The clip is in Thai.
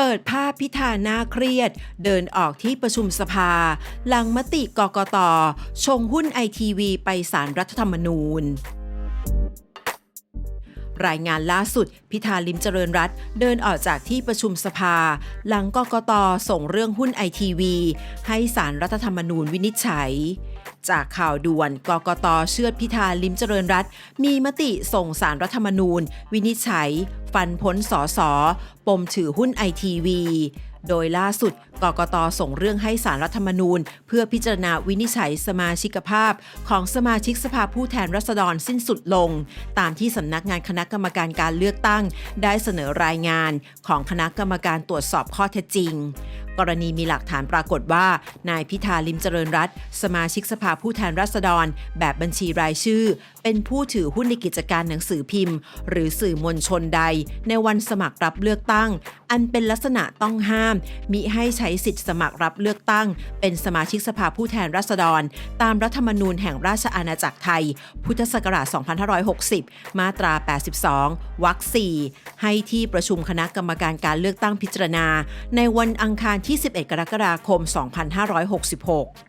เปิดภาพพิธาหน้าเครียด เดินออกที่ประชุมสภา หลังมติกกตชงหุ้นไอทีวีไปสารรัฐธรรมนูญรายงานล่าสุด พิธาลิมเจริญรัตเดินออกจากที่ประชุมสภา หลังกกตส่งเรื่องหุ้นไอทีวีให้สารรัฐธรรมนูญวินิจฉัย จากข่าวด่วนกกตเชื่อพิธาลิมเจริญรัตมีมติส่งสารรัฐธรรมนูญ วินิจฉัย ฟันพ้นสอสอปมถือหุ้นไอทีวีโดยล่าสุดกกตส่งเรื่องให้สารรัฐธรรมนูญ เพื่อพิจารณาวินิจฉัยสมาชิกภาพ ของสมาชิกสภาผู้แทนราษฎรสิ้นสุดลง ตามที่สำนักงานคณะกรรมการการเลือกตั้ง ได้เสนอรายงานของคณะกรรมการตรวจสอบข้อเท็จจริง กรณีมีหลักฐานปรากฏว่า นายพิธาลิมเจริญรัตสมาชิกสภาผู้แทนราษฎร แบบบัญชีรายชื่อ เป็นผู้ถือหุ้นในกิจการหนังสือพิมพ์ หรือสื่อมวลชนใด ในวันสมัครรับเลือกตั้ง อันเป็นลักษณะต้องห้าม มิให้ใช้สิทธิสมัครรับเลือกตั้ง เป็นสมาชิกสภาผู้แทนราษฎร ตามรัฐธรรมนูญแห่งราชอาณาจักรไทย พุทธศักราช 2560 มาตรา 82 วรรค 4 ให้ที่ประชุมคณะกรรมการการเลือกตั้งพิจารณา ในวันอังคารที่ 11 กรกฎาคม 2566